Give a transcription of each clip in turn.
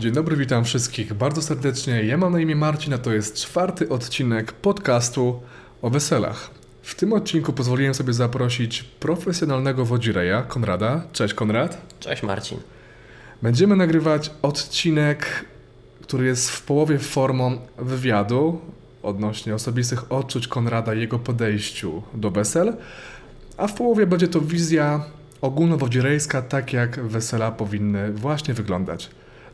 Dzień dobry, witam wszystkich bardzo serdecznie. Ja mam na imię Marcin, a to jest czwarty odcinek podcastu o weselach. W tym odcinku pozwoliłem sobie zaprosić profesjonalnego wodzireja, Konrada. Cześć Konrad. Cześć Marcin. Będziemy nagrywać odcinek, który jest w połowie formą wywiadu odnośnie osobistych odczuć Konrada i jego podejściu do wesel, a w połowie będzie to wizja ogólnowodzirejska, tak jak wesela powinny właśnie wyglądać.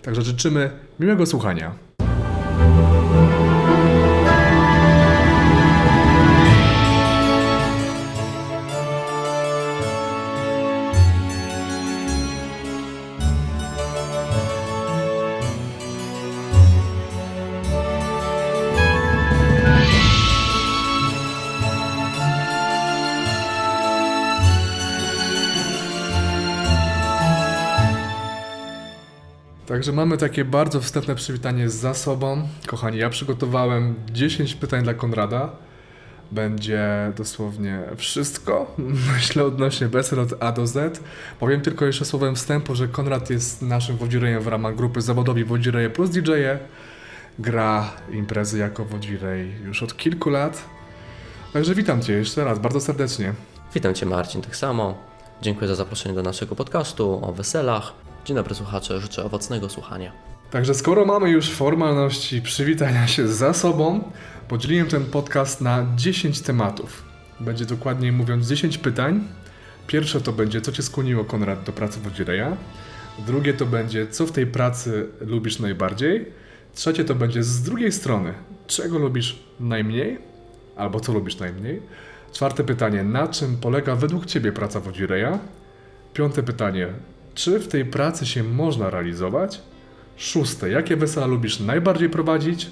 Także życzymy miłego słuchania. Także mamy takie bardzo wstępne przywitanie za sobą. Kochani, ja przygotowałem 10 pytań dla Konrada. Będzie dosłownie wszystko, myślę, odnośnie wesel od A do Z. Powiem tylko jeszcze słowem wstępu, że Konrad jest naszym wodzirejem w ramach grupy zawodowej Wodzireje plus DJ-e. Gra imprezy jako wodzirej już od kilku lat. Także witam Cię jeszcze raz, bardzo serdecznie. Witam Cię Marcin, tak samo. Dziękuję za zaproszenie do naszego podcastu o weselach. Dzień dobry słuchacze, życzę owocnego słuchania. Także skoro mamy już formalności przywitania się za sobą, podzieliłem ten podcast na 10 tematów. Będzie dokładniej mówiąc 10 pytań. Pierwsze to będzie, co Cię skłoniło, Konrad, do pracy wodzireja. Drugie to będzie, co w tej pracy lubisz najbardziej. Trzecie to będzie z drugiej strony, czego lubisz najmniej, albo co lubisz najmniej. Czwarte pytanie, na czym polega według Ciebie praca wodzireja? Piąte pytanie, czy w tej pracy się można realizować? Szóste, jakie wesela lubisz najbardziej prowadzić?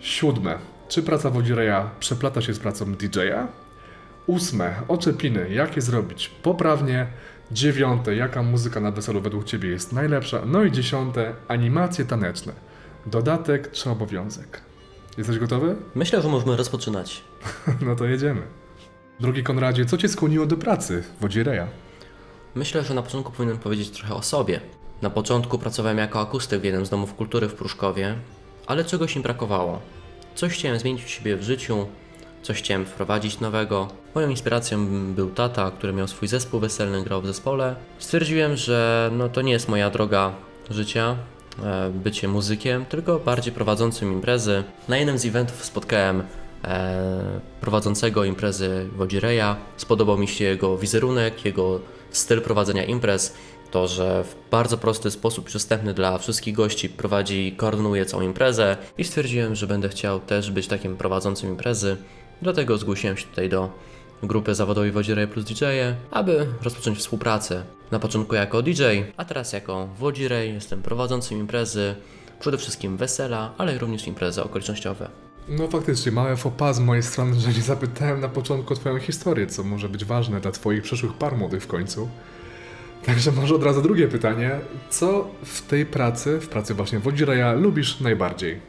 Siódme, czy praca wodzireja przeplata się z pracą DJ-a? Ósme, oczepiny, jakie zrobić poprawnie? Dziewiąte, jaka muzyka na weselu według Ciebie jest najlepsza? No i dziesiąte, animacje taneczne. Dodatek czy obowiązek? Jesteś gotowy? Myślę, że możemy rozpoczynać. No to jedziemy. Drugi Konradzie, co Cię skłoniło do pracy wodzireja? Myślę, że na początku powinienem powiedzieć trochę o sobie. Na początku pracowałem jako akustyk w jednym z domów kultury w Pruszkowie, ale czegoś mi brakowało. Coś chciałem zmienić u siebie w życiu, coś chciałem wprowadzić nowego. Moją inspiracją był tata, który miał swój zespół weselny, grał w zespole. Stwierdziłem, że no to nie jest moja droga życia, e, bycie muzykiem, tylko bardziej prowadzącym imprezy. Na jednym z eventów spotkałem e, prowadzącego imprezy Wodzireja. Spodobał mi się jego wizerunek, jego styl prowadzenia imprez. To, że w bardzo prosty sposób, przystępny dla wszystkich gości, prowadzi, koordynuje całą imprezę i stwierdziłem, że będę chciał też być takim prowadzącym imprezy. Dlatego zgłosiłem się tutaj do grupy zawodowej Wodzireje plus DJ, aby rozpocząć współpracę. Na początku jako DJ, a teraz jako Wodzirej jestem prowadzącym imprezy, przede wszystkim wesela, ale również imprezy okolicznościowe. No faktycznie, małe faux z mojej strony, że nie zapytałem na początku o Twoją historię, co może być ważne dla Twoich przyszłych par młodych w końcu. Także może od razu drugie pytanie. Co w tej pracy, w pracy właśnie wodzireja, lubisz najbardziej?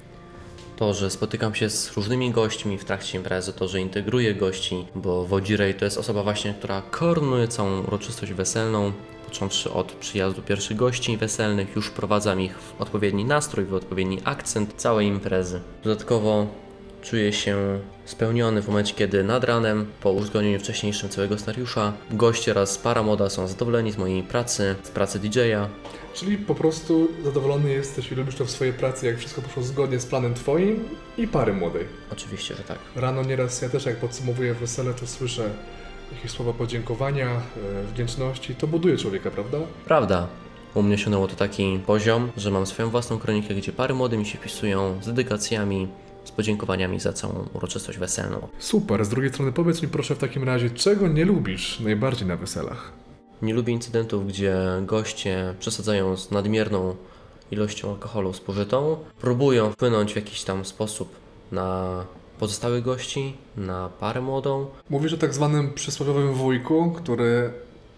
To, że spotykam się z różnymi gośćmi w trakcie imprezy, to, że integruję gości, bo Wodzirej to jest osoba właśnie, która koordynuje całą uroczystość weselną, począwszy od przyjazdu pierwszych gości weselnych, już wprowadzam ich w odpowiedni nastrój, w odpowiedni akcent całej imprezy. Dodatkowo czuję się spełniony w momencie, kiedy nad ranem, po uzgodnieniu wcześniejszym całego scenariusza, goście oraz para moda są zadowoleni z mojej pracy, z pracy DJ-a, Czyli po prostu zadowolony jesteś i lubisz to w swojej pracy, jak wszystko poszło zgodnie z planem Twoim i pary młodej. Oczywiście, że tak. Rano nieraz ja też jak podsumowuję wesele, to słyszę jakieś słowa podziękowania, e, wdzięczności. To buduje człowieka, prawda? Prawda. U mnie osiągnęło to taki poziom, że mam swoją własną kronikę, gdzie pary młode mi się wpisują z dedykacjami, z podziękowaniami za całą uroczystość weselną. Super. Z drugiej strony powiedz mi proszę w takim razie, czego nie lubisz najbardziej na weselach? Nie lubię incydentów, gdzie goście przesadzają z nadmierną ilością alkoholu spożytą, próbują wpłynąć w jakiś tam sposób na pozostałych gości, na parę młodą. Mówisz o tak zwanym przysłowiowym wujku, który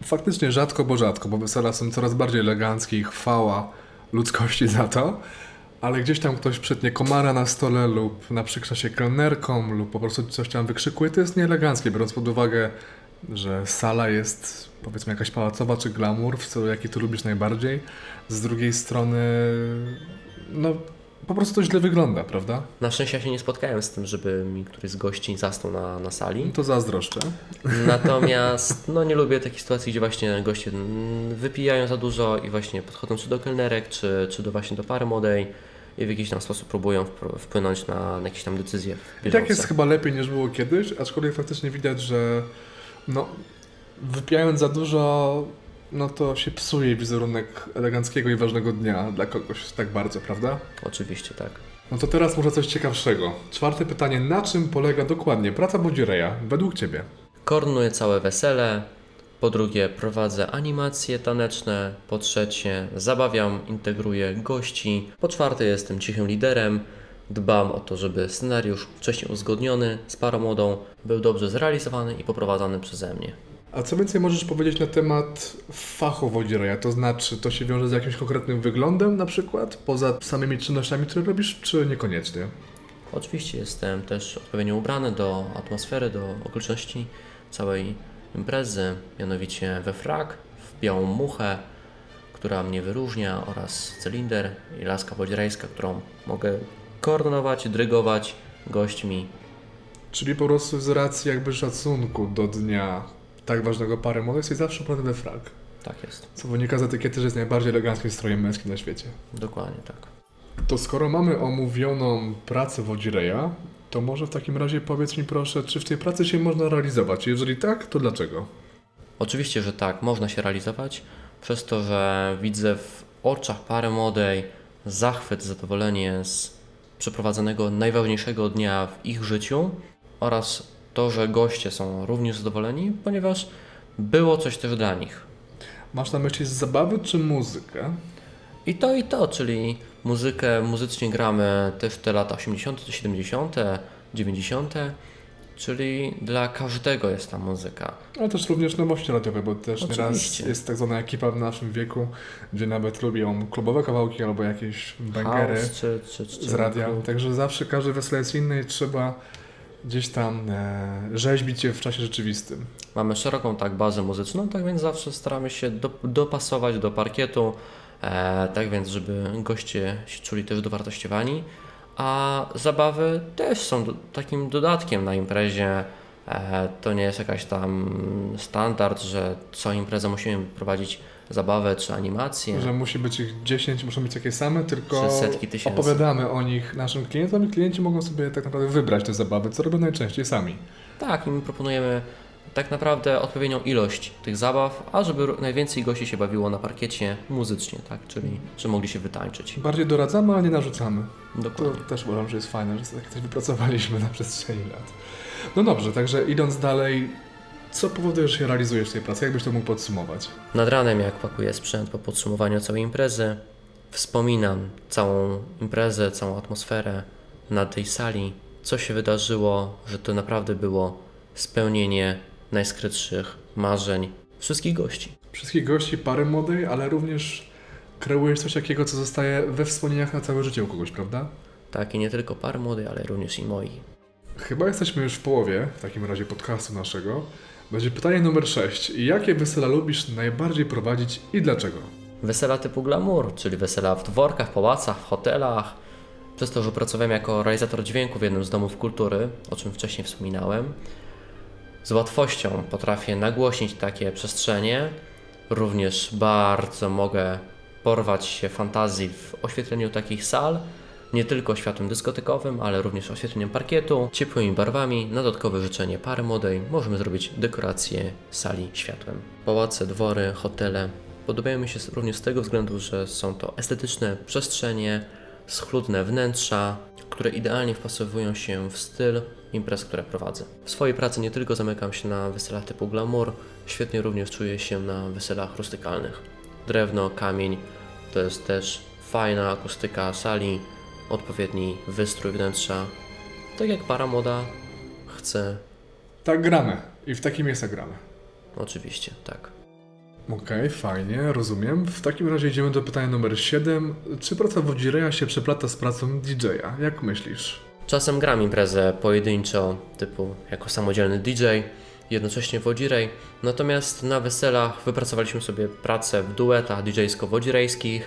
faktycznie rzadko, bo rzadko, bo wesela są coraz bardziej eleganckie i chwała ludzkości za to, ale gdzieś tam ktoś przytnie komara na stole lub naprzykrza się kelnerką lub po prostu coś tam wykrzykuje, to jest nieeleganckie, biorąc pod uwagę, że sala jest powiedzmy jakaś pałacowa czy glamour, w stylu jaki ty lubisz najbardziej. Z drugiej strony po prostu to źle wygląda, prawda? Na szczęście ja się nie spotkałem z tym, żeby mi któryś z gości zasnął na, na sali. To zazdroszczę. Natomiast no nie lubię takich sytuacji, gdzie właśnie goście wypijają za dużo i właśnie podchodzą czy do kelnerek, czy, czy do właśnie do pary młodej i w jakiś tam sposób próbują wpłynąć na, na jakieś tam decyzje. I tak jest chyba lepiej niż było kiedyś, aczkolwiek faktycznie widać, że no, wypijając za dużo, no to się psuje wizerunek eleganckiego i ważnego dnia dla kogoś tak bardzo, prawda? Oczywiście tak. No to teraz może coś ciekawszego. Czwarte pytanie, na czym polega dokładnie praca Bodzireja według Ciebie? Koordynuję całe wesele. Po drugie, prowadzę animacje taneczne. Po trzecie, zabawiam, integruję gości. Po czwarte, jestem cichym liderem. Dbam o to, żeby scenariusz wcześniej uzgodniony z parą młodą był dobrze zrealizowany i poprowadzony przeze mnie. A co więcej możesz powiedzieć na temat fachu Wodzireja? To znaczy, to się wiąże z jakimś konkretnym wyglądem na przykład, poza samymi czynnościami, które robisz, czy niekoniecznie? Oczywiście jestem też odpowiednio ubrany do atmosfery, do okoliczności całej imprezy, mianowicie we frak, w białą muchę, która mnie wyróżnia oraz cylinder i laska wodzierejska, którą mogę koordynować, dyrygować gośćmi. Czyli po prostu z racji jakby szacunku do dnia tak ważnego pary młodych jesteś zawsze ubrany we frak. Tak jest, Co wynika z etykiety, że jest najbardziej eleganckim strojem męskim na świecie. dokładnie tak. To skoro mamy omówioną pracę Wodzireja, to może w takim razie powiedz mi proszę, czy w tej pracy się można realizować? Jeżeli tak, to dlaczego? Oczywiście, że tak, można się realizować, przez to, że widzę w oczach pary młodej zachwyt, zadowolenie z przeprowadzonego najważniejszego dnia w ich życiu oraz to, że goście są również zadowoleni, ponieważ było coś też dla nich. Masz na myśli zabawy czy muzykę? I to i to, czyli muzykę, muzycznie gramy też te lata 80., 70., 90., czyli dla każdego jest ta muzyka. Ale też również nowości radiowe, bo też nieraz Oczywiście. jest tak zwana ekipa w naszym wieku, gdzie nawet lubią klubowe kawałki albo jakieś bangery House czy, czy, czy, z radia. Także zawsze każdy wesele jest inny i trzeba gdzieś tam e, rzeźbić je w czasie rzeczywistym. Mamy szeroką tak bazę muzyczną, tak więc zawsze staramy się do, dopasować do parkietu, e, tak więc żeby goście się czuli też dowartościowani, a zabawy też są do, takim dodatkiem na imprezie. E, to nie jest jakaś tam standard, że co imprezę musimy prowadzić zabawę czy animację. Że musi być ich 10, muszą być takie same, tylko opowiadamy o nich naszym klientom i klienci mogą sobie tak naprawdę wybrać te zabawy, co robią najczęściej sami. Tak, i my proponujemy tak naprawdę odpowiednią ilość tych zabaw, a żeby najwięcej gości się bawiło na parkiecie muzycznie, tak? Czyli że mogli się wytańczyć. Bardziej doradzamy, ale nie narzucamy. To Dokładnie. też uważam, że jest fajne, że takie coś wypracowaliśmy na przestrzeni lat. No dobrze, także idąc dalej, co powoduje, że się realizujesz w tej pracy? Jakbyś to mógł podsumować? Nad ranem, jak pakuję sprzęt po podsumowaniu całej imprezy, wspominam całą imprezę, całą atmosferę na tej sali, co się wydarzyło, że to naprawdę było spełnienie najskrytszych marzeń wszystkich gości. Wszystkich gości, pary młodej, ale również kreujesz coś takiego, co zostaje we wspomnieniach na całe życie u kogoś, prawda? Tak, i nie tylko pary młodej, ale również i moi. Chyba jesteśmy już w połowie, w takim razie podcastu naszego. Będzie pytanie numer 6. Jakie wesela lubisz najbardziej prowadzić i dlaczego? Wesela typu glamour, czyli wesela w dworkach, pałacach, w hotelach. Przez to, że pracowałem jako realizator dźwięku w jednym z domów kultury, o czym wcześniej wspominałem, z łatwością potrafię nagłośnić takie przestrzenie. Również bardzo mogę porwać się fantazji w oświetleniu takich sal, nie tylko światłem dyskotekowym, ale również oświetleniem parkietu, ciepłymi barwami. Na dodatkowe życzenie pary młodej możemy zrobić dekorację sali światłem. Pałace, dwory, hotele podobają mi się również z tego względu, że są to estetyczne przestrzenie, schludne wnętrza, które idealnie wpasowują się w styl imprez, które prowadzę. W swojej pracy nie tylko zamykam się na weselach typu glamour, świetnie również czuję się na weselach rustykalnych. Drewno, kamień to jest też fajna akustyka sali, odpowiedni wystrój wnętrza. Tak jak para młoda chce, Tak gramy. I w takim miejscu gramy. oczywiście, tak. Okej, fajnie, rozumiem. W takim razie idziemy do pytania numer 7. Czy praca Wodzireja się przeplata z pracą DJ-a? Jak myślisz? Czasem gram imprezę pojedynczo, typu jako samodzielny DJ, jednocześnie wodzirej, natomiast na weselach wypracowaliśmy sobie pracę w duetach DJ-sko-wodzirejskich,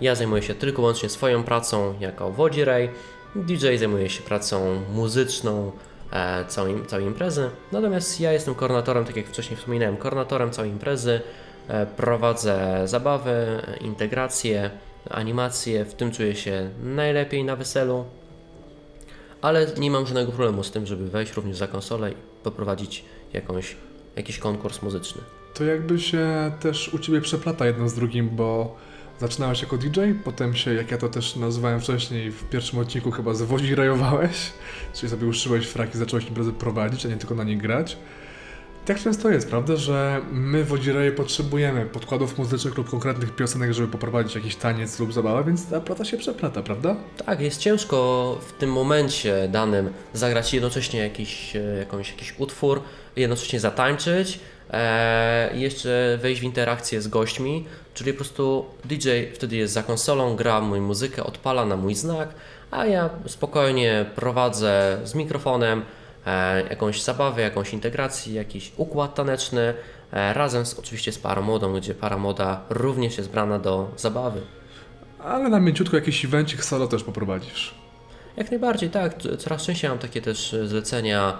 ja zajmuję się tylko i wyłącznie swoją pracą jako wodzirej, DJ zajmuje się pracą muzyczną e, całej, całej imprezy, natomiast ja jestem koordynatorem, tak jak wcześniej wspominałem, koordynatorem całej imprezy, e, prowadzę zabawy, integracje, animacje, w tym czuję się najlepiej na weselu, ale nie mam żadnego problemu z tym, żeby wejść również za konsolę i poprowadzić jakąś, jakiś konkurs muzyczny. To jakby się też u Ciebie przeplata jedno z drugim, bo zaczynałeś jako DJ, potem się, jak ja to też nazywałem wcześniej, w pierwszym odcinku chyba zwozirajowałeś, czyli sobie uszyłeś fraki zacząłeś imprezy prowadzić, a nie tylko na nich grać. Tak często jest, prawda, że my wodzireje potrzebujemy podkładów muzycznych lub konkretnych piosenek, żeby poprowadzić jakiś taniec lub zabawę, więc ta plata się przeplata, prawda? Tak, jest ciężko w tym momencie danym zagrać jednocześnie jakiś, e, jakąś, jakiś utwór, jednocześnie zatańczyć e, i jeszcze wejść w interakcję z gośćmi, czyli po prostu DJ wtedy jest za konsolą, gra mój muzykę, odpala na mój znak, a ja spokojnie prowadzę z mikrofonem e, jakąś zabawę, jakąś integrację, jakiś układ taneczny, e, razem z, oczywiście z parą młodą, gdzie para młoda również jest brana do zabawy. Ale na mięciutko jakiś evencik solo też poprowadzisz. Jak najbardziej, tak. Coraz częściej mam takie też zlecenia,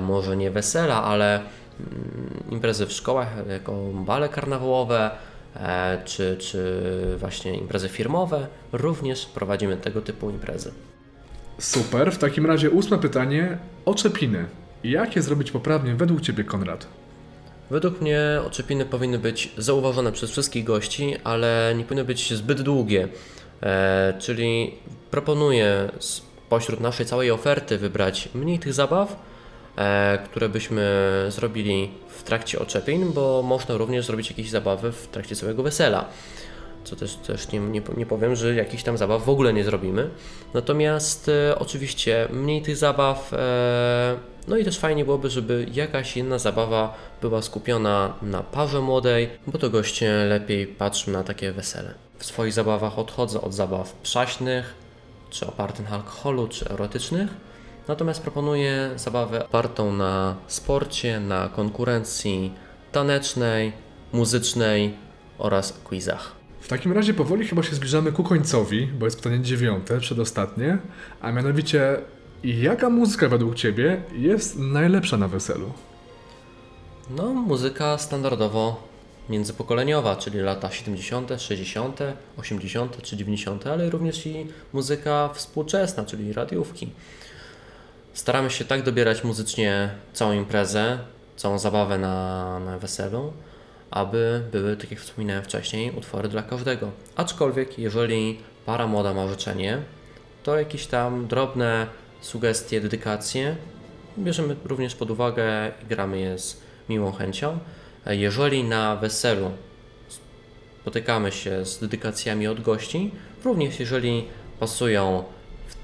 może nie wesela, ale mm, imprezy w szkołach, e, jako bale karnawałowe, e, czy, czy właśnie imprezy firmowe. Również prowadzimy tego typu imprezy. Super, w takim razie ósme pytanie. Oczepiny. Jak je zrobić poprawnie według Ciebie, Konrad? Według mnie oczepiny powinny być zauważone przez wszystkich gości, ale nie powinny być zbyt długie. E, czyli proponuję spośród naszej całej oferty wybrać mniej tych zabaw, e, które byśmy zrobili w trakcie oczepin, bo można również zrobić jakieś zabawy w trakcie całego wesela. Co też, też nie, nie, nie powiem, że jakichś tam zabaw w ogóle nie zrobimy. Natomiast e, oczywiście mniej tych zabaw, e, no i też fajnie byłoby, żeby jakaś jedna zabawa była skupiona na parze młodej, bo to goście lepiej patrzą na takie wesele. W swoich zabawach odchodzę od zabaw przaśnych, czy opartych na alkoholu, czy erotycznych. Natomiast proponuję zabawę opartą na sporcie, na konkurencji tanecznej, muzycznej oraz quizach. W takim razie powoli chyba się zbliżamy ku końcowi, bo jest pytanie dziewiąte, przedostatnie, a mianowicie jaka muzyka według Ciebie jest najlepsza na weselu? No, muzyka standardowo międzypokoleniowa, czyli lata 70., 60., 80. czy 90., ale również i muzyka współczesna, czyli radiówki. Staramy się tak dobierać muzycznie całą imprezę, całą zabawę na, na weselu, aby były, tak jak wspominałem wcześniej, utwory dla każdego. Aczkolwiek, jeżeli para młoda ma życzenie, to jakieś tam drobne sugestie, dedykacje bierzemy również pod uwagę i gramy je z miłą chęcią. Jeżeli na weselu spotykamy się z dedykacjami od gości, również jeżeli pasują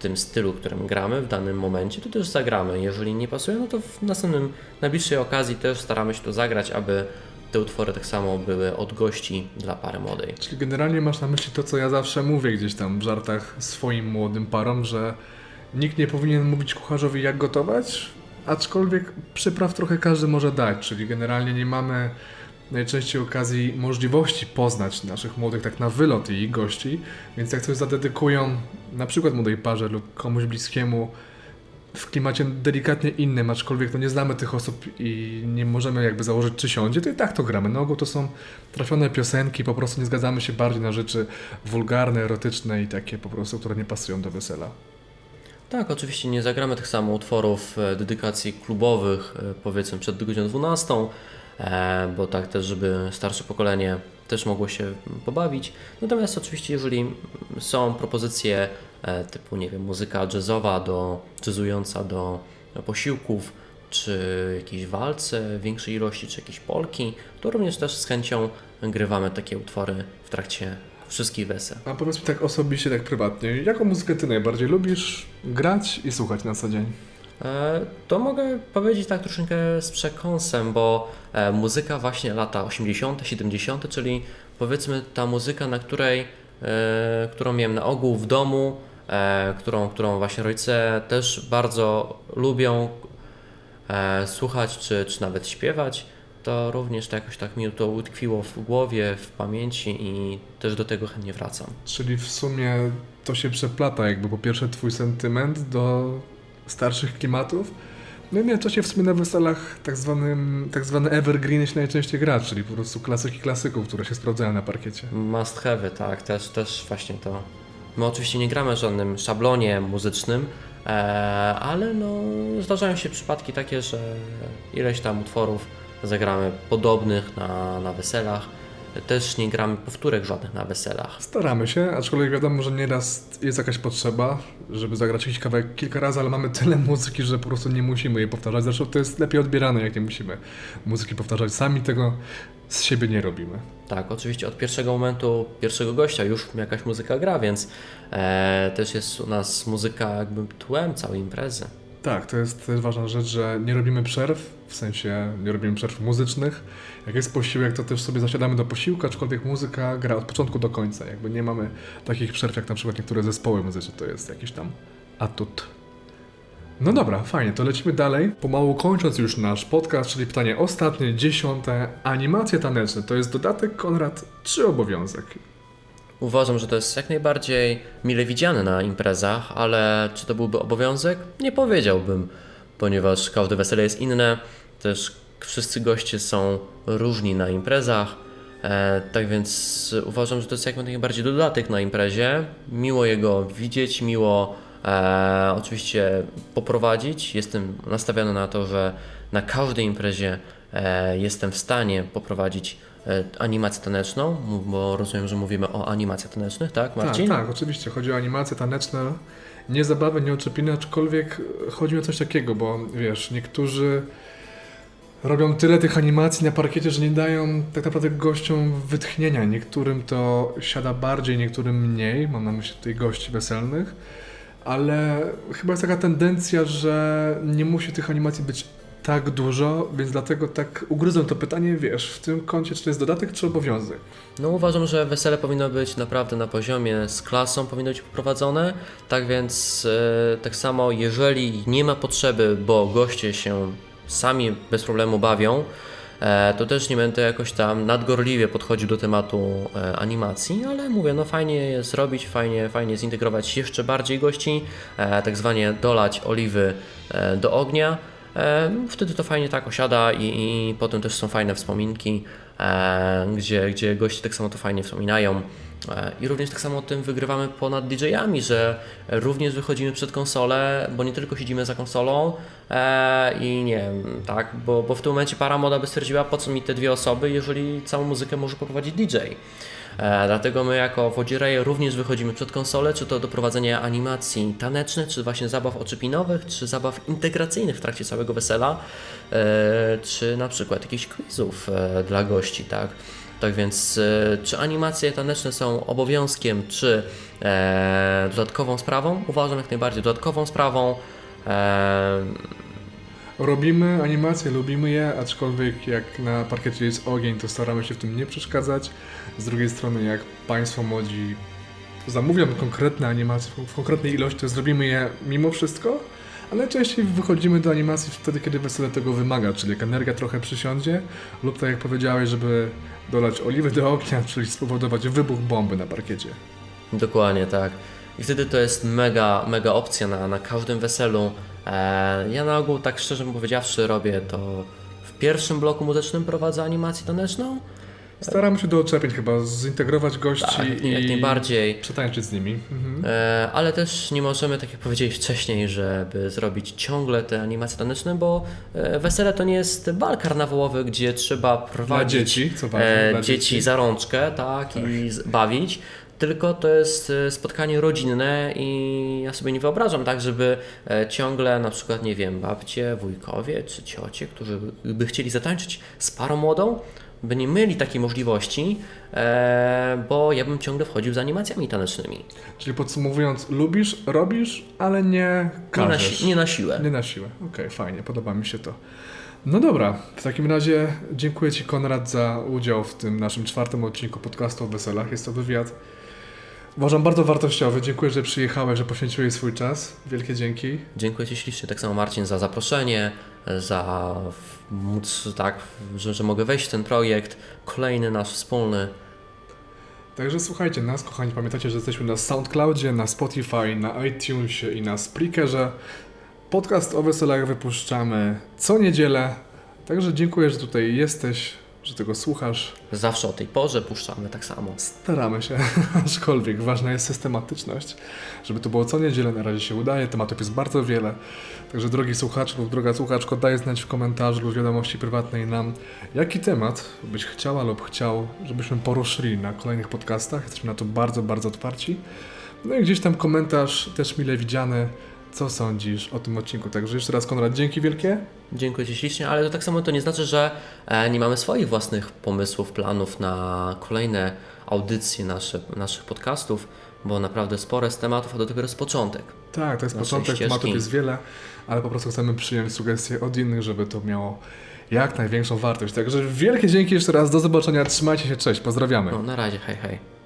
tym stylu, którym gramy w danym momencie, to też zagramy. Jeżeli nie pasują, no to w następnym, najbliższej okazji też staramy się to zagrać, aby te utwory tak samo były od gości dla pary młodej. Czyli generalnie masz na myśli to, co ja zawsze mówię gdzieś tam w żartach swoim młodym parom, że nikt nie powinien mówić kucharzowi jak gotować, aczkolwiek przypraw trochę każdy może dać, czyli generalnie nie mamy najczęściej okazji, możliwości poznać naszych młodych tak na wylot i gości, więc jak coś zadedykują na przykład młodej parze lub komuś bliskiemu w klimacie delikatnie innym, aczkolwiek no nie znamy tych osób i nie możemy jakby założyć czy siądzie, to i tak to gramy. Na ogół to są trafione piosenki, po prostu nie zgadzamy się bardziej na rzeczy wulgarne, erotyczne i takie po prostu, które nie pasują do wesela. Tak, oczywiście nie zagramy tych samo utworów e, dedykacji klubowych, e, powiedzmy przed godziną 12, e, bo tak też, żeby starsze pokolenie też mogło się pobawić. Natomiast oczywiście, jeżeli są propozycje e, typu, nie wiem, muzyka jazzowa, do, jazzująca do posiłków, czy jakieś walce w większej ilości, czy jakieś polki, to również też z chęcią grywamy takie utwory w trakcie wszystkich wesel. A powiedz mi tak osobiście, tak prywatnie, jaką muzykę ty najbardziej lubisz grać i słuchać na co dzień? E, To mogę powiedzieć tak troszeczkę z przekąsem, bo e, muzyka właśnie lata 80., 70., czyli powiedzmy ta muzyka, na której, e, którą miałem na ogół w domu, którą, którą właśnie rodzice też bardzo lubią słuchać czy, czy nawet śpiewać. to również to jakoś tak mi to utkwiło w głowie, w pamięci i też do tego chętnie wracam. Czyli w sumie to się przeplata, jakby po pierwsze twój sentyment do starszych klimatów, no i jednocześnie w sumie na weselach tak, zwanym, tak zwany evergreen się najczęściej gra, czyli po prostu klasyki klasyków, które się sprawdzają na parkiecie. Must have, tak, też, też właśnie to. My oczywiście nie gramy żadnym szablonie muzycznym, e, ale no, zdarzają się przypadki takie, że ileś tam utworów zagramy podobnych na, na weselach. Też nie gramy powtórek żadnych na weselach. Staramy się, aczkolwiek wiadomo, że nieraz jest jakaś potrzeba, żeby zagrać jakiś kawałek kilka razy, ale mamy tyle muzyki, że po prostu nie musimy jej powtarzać. Zresztą to jest lepiej odbierane, jak nie musimy muzyki powtarzać. Sami tego z siebie nie robimy. Tak, oczywiście od pierwszego momentu, pierwszego gościa już jakaś muzyka gra, więc e, też jest u nas muzyka jakby tłem całej imprezy. Tak, to jest też ważna rzecz, że nie robimy przerw, w sensie nie robimy przerw muzycznych. Jak jest posiłek, to też sobie zasiadamy do posiłku, aczkolwiek muzyka gra od początku do końca. Jakby nie mamy takich przerw, jak na przykład niektóre zespoły muzyczne, to jest jakiś tam atut. No dobra, fajnie, to lecimy dalej. Pomału kończąc już nasz podcast, czyli pytanie ostatnie, dziesiąte. Animacje taneczne to jest dodatek, Konrad, czy obowiązek? Uważam, że to jest jak najbardziej mile widziane na imprezach, ale czy to byłby obowiązek? Nie powiedziałbym, ponieważ każde wesele jest inne, też wszyscy goście są różni na imprezach, e, tak więc uważam, że to jest jak najbardziej dodatek na imprezie. Miło jego widzieć, miło e, oczywiście poprowadzić. Jestem nastawiony na to, że na każdej imprezie e, jestem w stanie poprowadzić animację taneczną, bo rozumiem, że mówimy o animacjach tanecznych, tak Marcin? Tak, tak, oczywiście. Chodzi o animacje taneczne, nie zabawy, nie oczepiny, aczkolwiek chodzi mi o coś takiego, bo wiesz, niektórzy robią tyle tych animacji na parkiecie, że nie dają tak naprawdę gościom wytchnienia. Niektórym to siada bardziej, niektórym mniej. Mam na myśli tutaj gości weselnych. Ale chyba jest taka tendencja, że nie musi tych animacji być tak dużo, więc dlatego tak ugryzłem to pytanie, wiesz, w tym kącie, czy to jest dodatek, czy obowiązek. No uważam, że wesele powinno być naprawdę na poziomie z klasą, powinno być poprowadzone. Tak więc e, tak samo, jeżeli nie ma potrzeby, bo goście się sami bez problemu bawią, e, to też nie będę jakoś tam nadgorliwie podchodził do tematu e, animacji, ale mówię, no fajnie jest zrobić, fajnie, fajnie zintegrować jeszcze bardziej gości, tak zwanie dolać oliwy do ognia. E, Wtedy to fajnie tak osiada i, i potem też są fajne wspominki, e, gdzie, gdzie goście tak samo to fajnie wspominają. I również tak samo tym wygrywamy ponad DJ-ami, że również wychodzimy przed konsolę, bo nie tylko siedzimy za konsolą e, i nie wiem, tak, bo, bo w tym momencie para moda by stwierdziła, po co mi te dwie osoby, jeżeli całą muzykę może poprowadzić DJ. E, dlatego my jako wodzireje również wychodzimy przed konsolę, czy to do prowadzenia animacji tanecznych, czy właśnie zabaw oczypinowych, czy zabaw integracyjnych w trakcie całego wesela, e, czy na przykład jakichś quizów e, dla gości, tak. Tak więc, e, czy animacje taneczne są obowiązkiem, czy e, dodatkową sprawą? Uważam jak najbardziej dodatkową sprawą. E, Robimy animacje, lubimy je, aczkolwiek jak na parkiecie jest ogień, to staramy się w tym nie przeszkadzać. Z drugiej strony, jak Państwo młodzi zamówią konkretne animacje w konkretnej ilości, to zrobimy je mimo wszystko, ale najczęściej wychodzimy do animacji wtedy, kiedy wesele tego wymaga, czyli jak energia trochę przysiądzie, lub tak jak powiedziałeś, żeby dolać oliwy do ognia, czyli spowodować wybuch bomby na parkiecie. Dokładnie tak. I wtedy to jest mega, mega opcja na, na każdym weselu. E, ja na ogół, tak szczerze powiedziawszy, robię to w pierwszym bloku muzycznym prowadzę animację taneczną. Staramy się do chyba, zintegrować gości Tak, jak, i jak najbardziej. przetańczyć z nimi. Mhm. E, ale też nie możemy, tak jak powiedziałeś wcześniej, żeby zrobić ciągle te animacje taneczne, bo e, wesele to nie jest bal karnawałowy, gdzie trzeba Dla prowadzić dzieci, co ważne, e, dla dzieci za rączkę, tak, i z- bawić. Tylko to jest e, spotkanie rodzinne i ja sobie nie wyobrażam tak, żeby ciągle na przykład, nie wiem, babcie, wujkowie czy ciocie, którzy by chcieli zatańczyć z parą młodą, by nie mieli takiej możliwości, e, bo ja bym ciągle wchodził z animacjami tanecznymi. Czyli podsumowując, lubisz, robisz, ale nie Nie na, każesz. nie na siłę. Nie na siłę. Okej, fajnie, podoba mi się to. No dobra, w takim razie dziękuję Ci Konrad za udział w tym naszym czwartym odcinku podcastu o weselach. Jest to wywiad Uważam bardzo wartościowy. Dziękuję, że przyjechałeś, że poświęciłeś swój czas. Wielkie dzięki. Dziękuję Ci ślicznie, tak samo Marcin, za zaproszenie, za móc, tak, że, że mogę wejść w ten projekt. Kolejny nasz wspólny. Także słuchajcie nas, kochani, pamiętajcie, że jesteśmy na SoundCloudzie, na Spotify, na iTunesie i na Spreakerze. Podcast o weselach wypuszczamy co niedzielę. Także dziękuję, że tutaj jesteś, że tego słuchasz. Zawsze o tej porze puszczamy tak samo. Staramy się, aczkolwiek ważna jest systematyczność, żeby to było co niedzielę, na razie się udaje, tematów jest bardzo wiele. Także drogi słuchacz lub droga słuchaczko, daj znać w komentarzu lub wiadomości prywatnej nam, jaki temat byś chciała lub chciał, żebyśmy poruszyli na kolejnych podcastach. Jesteśmy na to bardzo, bardzo otwarci. No i gdzieś tam komentarz też mile widziany, co sądzisz o tym odcinku. Także jeszcze raz Konrad, dzięki wielkie. Dziękuję Ci ślicznie, ale to tak samo to nie znaczy, że e, nie mamy swoich własnych pomysłów, planów na kolejne audycje nasze, naszych podcastów, bo naprawdę sporo jest tematów, a to dopiero jest początek. Tak, to jest początek, ścieżki. tematów jest wiele, ale po prostu chcemy przyjąć sugestie od innych, żeby to miało jak największą wartość. Także wielkie dzięki jeszcze raz, do zobaczenia, trzymajcie się, cześć, pozdrawiamy. No, na razie, hej, hej.